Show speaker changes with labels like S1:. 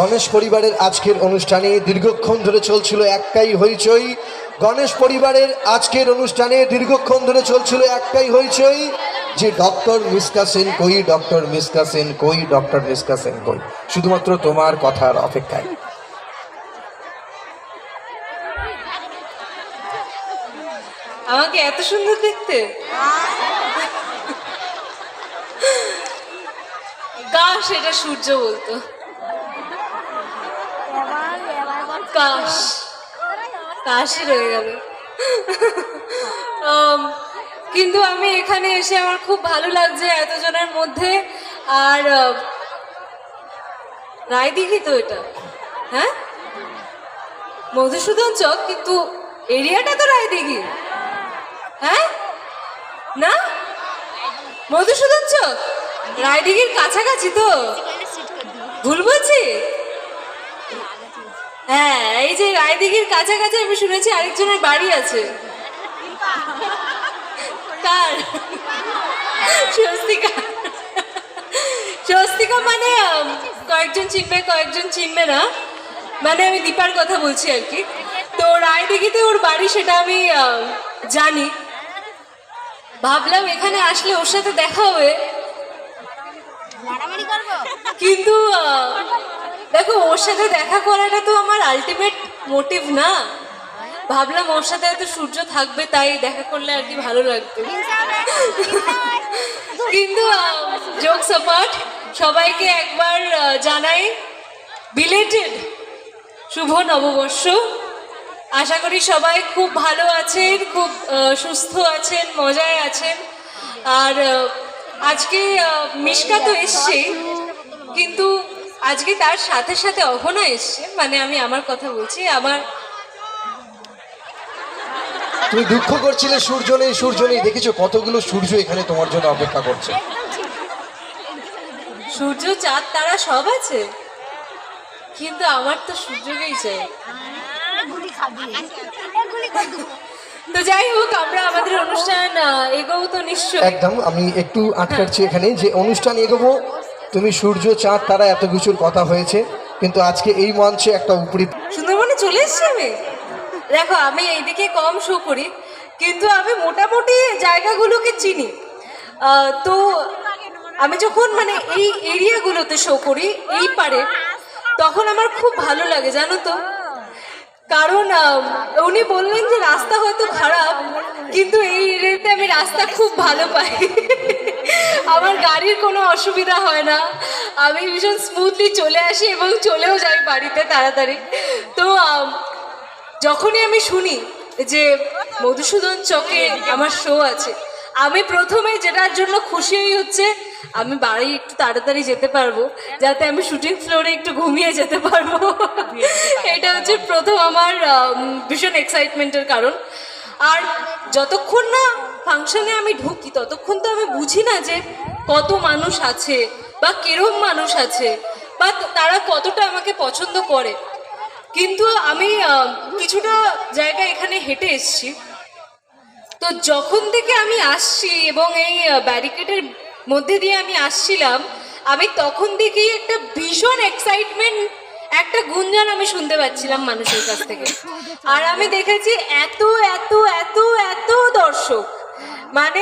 S1: গণেশ পরিবারের আজকের অনুষ্ঠানে দীর্ঘক্ষণ ধরে চলছিল একটাই হইচই। গণেশ পরিবারের আজকের অনুষ্ঠানে দীর্ঘক্ষণ ধরে চলছিল একটাই হইচই যে ডক্টর মিসকা সেন কই ডক্টর মিসকা সেন কই ডক্টর মিসকা সেন কই? শুধুমাত্র তোমার কথার অপেক্ষায়।
S2: আমাকে এত সুন্দর দেখতে। কাশ এটা সূর্য বলতো। কাশ কাশই রয়ে গেল কিন্তু আমি এখানে এসে আমার খুব ভালো লাগছে এতজনের মধ্যে। আর রায়দিঘি তো এটা। হ্যাঁ? মধুসূদন চক, কিন্তু এরিয়াটা তো রায়দিঘি। হ্যাঁ? না? মধুসূদন চক? রায়দিঘির কাছাকাছি তো। ভুল বলছি? হ্যাঁ এই যে রায়দিঘির কাছাকাছি আমি শুনেছি আরেকজনের বাড়ি আছে। কার? স্বস্তিকা। স্বস্তিকা মানে কয়েকজন চিনবে কয়েকজন চিনবে না। মানে আমি দীপার কথা বলছি আর কি। তো রায়দিঘিতে ওর বাড়ি সেটা আমি জানি। ভাবলাম এখানে আসলে ওর সাথে দেখা হবে। কিন্তু দেখো, ওর সাথে দেখা করাটা তো আমার আলটিমেট মোটিভ না। ভাবলাম ওর সাথে এত সূর্য থাকবে, তাই দেখা করলে আর কি ভালো লাগতো। কিন্তু জোক সাপাট সবাইকে একবার জানাই বিলেটেড শুভ নববর্ষ। আশা করি সবাই খুব ভালো আছেন, খুব সুস্থ আছেন, মজায় আছেন। আর আজকে মিশকা তো এসছে, কিন্তু আজকে তার সাথে সাথে অহনা এসছে মানে আমি আমার কথা বলছি আমার
S1: তুমি দুঃখ করছিলে সূর্য নেই সূর্য নেই দেখেছ কতগুলো সূর্য এখানে তোমার জন্য অপেক্ষা করছে?
S2: সূর্য চাঁদ তারা সব আছে। কিন্তু আমার তো সূর্যকেই চাই।
S3: গুলি খাবি।
S2: তো যাই হোক আমরা আমাদের অনুষ্ঠান এগোবো তো নিশ্চয়
S1: একদম আমি একটু আটকাচ্ছি এখানে যে অনুষ্ঠান এগোবো তুমি সূর্য, চাঁদ, তারা এত কিছুর কথা হয়েছে, কিন্তু আজকে এই মঞ্চে একটা উপরি
S2: সুন্দরবনে চলে এসছি আমি? দেখো, আমি এইদিকে কম শো করি, কিন্তু আমি মোটামুটি জায়গাগুলোকে চিনি। তো আমি যখন মানে এই এরিয়াগুলোতে শো করি, এই পারে, তখন আমার খুব ভালো লাগে, জানো তো? কারণ উনি বললেন যে রাস্তা হয়তো খারাপ, কিন্তু এই এরিয়াতে আমি রাস্তা খুব ভালো পাই। আমার গাড়ির কোনো অসুবিধা হয় না। আমি ভীষণ স্মুথলি চলে আসি এবং চলেও যাই বাড়িতে তাড়াতাড়ি। তো যখনই আমি শুনি যে মধুসূদন চকে আমার শো আছে আমি প্রথমে যেটার জন্য খুশি হচ্ছে আমি বাড়ি একটু তাড়াতাড়ি যেতে পারব যাতে আমি শুটিং ফ্লোরে একটু ঘুমিয়ে যেতে পারব। এটা হচ্ছে প্রথম আমার ভীষণ এক্সাইটমেন্টের কারণ। আর যতক্ষণ না ফাংশনে আমি ঢুকি, ততক্ষণ তো আমি বুঝি না যে কত মানুষ আছে বা কিরম মানুষ আছে বা তারা কতটা আমাকে পছন্দ করে। কিন্তু আমি কিছুটা জায়গা এখানে হেঁটে এসেছি। তো যখন থেকে আমি আসছি এবং এই ব্যারিকেডের মধ্যে দিয়ে আমি আসছিলাম, আমি তখন থেকেই একটা ভীষণ এক্সাইটমেন্ট একটা গুঞ্জন আমি শুনতে পাচ্ছিলাম মানুষের কাছ থেকে। আর আমি দেখেছি এত এত এত এত দর্শক। মানে